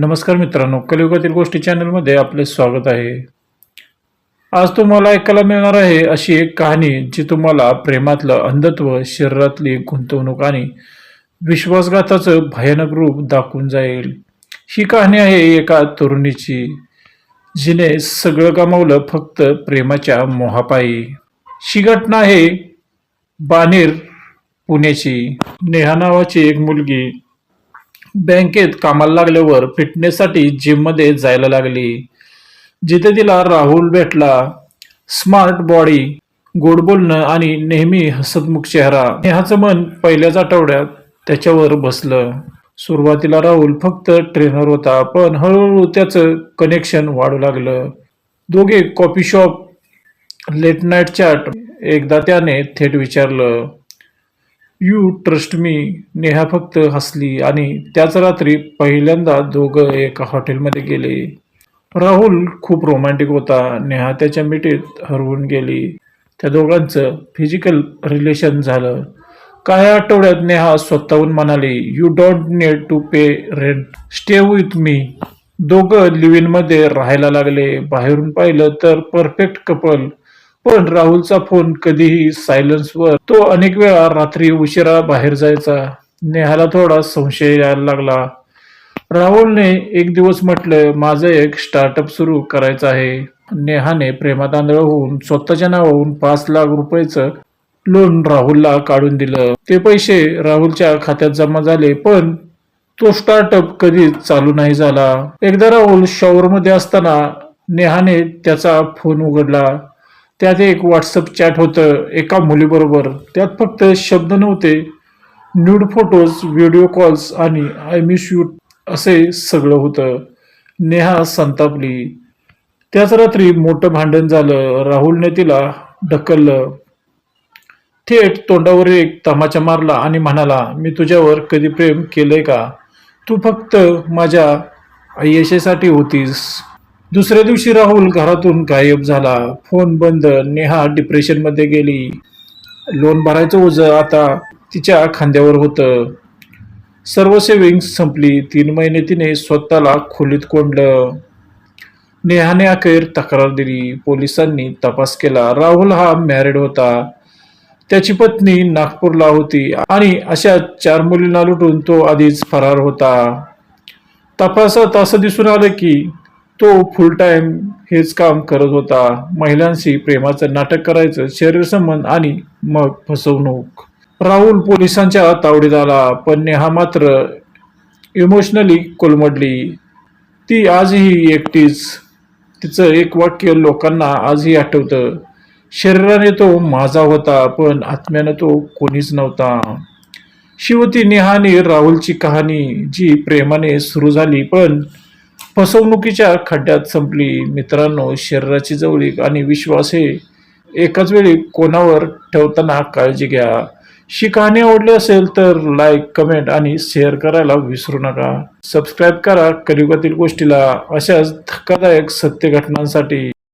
नमस्कार मित्रांनो कलियुगातील गोष्टी चॅनलमध्ये आपले स्वागत आहे. आज तुम्हाला ऐकायला मिळणार आहे अशी एक कहाणी जी तुम्हाला प्रेमातलं अंधत्व शरीरातली गुंतवणूक आणि विश्वासघाताचं भयानक रूप दाखवून जाईल. ही कहाणी आहे एका तरुणीची जिने सगळं गमावलं फक्त प्रेमाच्या मोहापायी. ही घटना आहे बानेर पुण्याची. नेहा नावाची एक मुलगी बँकेत कामाला लागल्यावर फिटनेससाठी जिममध्ये जायला लागली. जिथे तिला राहुल भेटला. स्मार्ट बॉडी गोड बोलणं आणि नेहमी हसतमुख चेहरा. नेहाचं मन पहिल्याच आठवड्यात त्याच्यावर बसलं. सुरुवातीला राहुल फक्त ट्रेनर होता पण हळूहळू त्याचं कनेक्शन वाढू लागलं. दोघे coffee shop late night chat एकदा त्याने थेट विचारलं यू ट्रस्ट मी नेहा फक्त हसली आणि त्याच रात्री पहिल्यांदा दोघं एका हॉटेलमध्ये गेले. राहुल खूप रोमॅन्टिक होता. नेहा त्याच्या मिठीत हरवून गेली. त्या दोघांचं फिजिकल रिलेशन झालं. काही आठवड्यात नेहा स्वतःहून म्हणाली you don't need to pay rent stay with me दोघं लिव्हिनमध्ये राहायला लागले. बाहेरून पाहिलं तर परफेक्ट कपल पण राहुलचा फोन कधीही सायलन्सवर तो अनेक वेळा रात्री उशिरा बाहेर जायचा. नेहाला थोडा संशय यायला लागला. राहुलने एक दिवस म्हटलं माझं एक स्टार्टअप सुरू करायचं आहे. नेहाने प्रेमातांदळ होऊन स्वतःच्या नावाहून पाच लाख रुपयाचं लोन राहुलला काढून दिलं. ते पैसे राहुलच्या खात्यात जमा झाले पण तो स्टार्टअप कधीच चालू नाही झाला. एकदा राहुल शॉवर मध्ये असताना नेहाने त्याचा फोन उघडला. त्यात एक व्हॉट्सअप चॅट होतं एका मुलीबरोबर. त्यात फक्त शब्द नव्हते. न्यूड फोटोज व्हिडिओ कॉल्स आणि आय मिस यू असे सगळं होतं. नेहा संतापली. त्याच रात्री मोठं भांडण झालं. राहुलने तिला ढकललं. थेट तोंडावर एक तमाचा मारला आणि म्हणाला मी तुझ्यावर कधी प्रेम केलंय का? तू फक्त माझ्या यशेसाठी होतीस. दुसऱ्या दिवशी राहुल घरातून गायब झाला. फोन बंद. नेहा डिप्रेशनमध्ये गेली. लोन भरायचं ओझं आता तिच्या खांद्यावर होतं. सर्व सेविंग्स संपली. तीन महिने तिने स्वतःला खोलीत कोंडलं. नेहाने अखेर तक्रार दिली. पोलिसांनी तपास केला. राहुल हा मॅरिड होता. त्याची पत्नी नागपूरला होती आणि अशा चार मुलींना लुटून तो आधीच फरार होता. तपासात असं दिसून आलं की तो फुल टाइम हेच काम करत होता. महिलांशी प्रेमाचं नाटक करायचं शरीर संबंध आणि मग फसवणूक. राहुल पोलिसांच्या तावडीत आला पण नेहा मात्र इमोशनली कोलमडली. ती आजही एकटीच. तिचं एक वाक्य लोकांना आजही आठवतं. शरीराने तो माझा होता पण आत्म्यानं तो कोणीच नव्हता. शिवती नेहाने राहुलची कहाणी जी प्रेमाने सुरू झाली पण फसवणुकीच्या खड्ड्यात संपली. मित्रांनो शरीराची जवळीक आणि विश्वास हे एकाच वेळी कोणावर ठेवताना काळजी घ्या. ही कहाणी आवडली असेल तर लाईक कमेंट आणि शेअर करायला विसरू नका. सबस्क्राईब करा कलियुगातील गोष्टीला. अशाच धक्कादायक सत्य घटनांसाठी